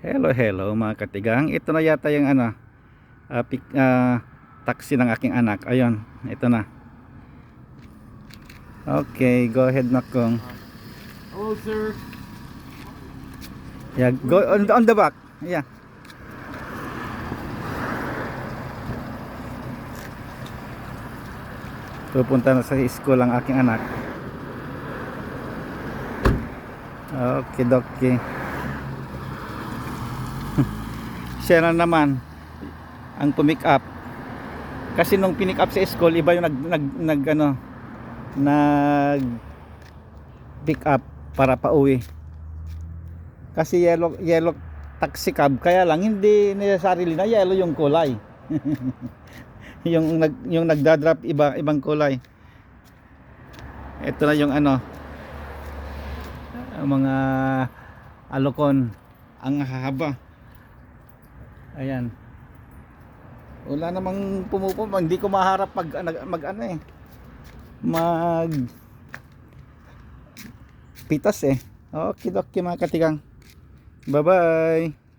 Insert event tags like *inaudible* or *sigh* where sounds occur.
Hello, hello mga katigang. Ito na yata yung ano, ah, pick, ah, taxi ng aking anak. Ayun, ito na. Okay, go ahead na kong. Hello, sir. Yeah, go on, on the back. Yeah. Pupunta na sa school ang aking anak. Okay, dokie. Siya na naman ang pumick up. Kasi nung pinick up sa school, iba yung nag nag, nag ano nag pick up para pauwi. Kasi yellow yellow taxi cab kaya lang hindi necessarily na yellow yung kulay. *laughs* yung nag yung nagda-drop iba ibang kulay. Ito na yung ano mga alokon ang haba. Ayan. Wala namang pumupumpa, hindi ko maharap pag nag- mag ano eh. Mag pitas eh. Okay, okay mga katigang. Bye-bye.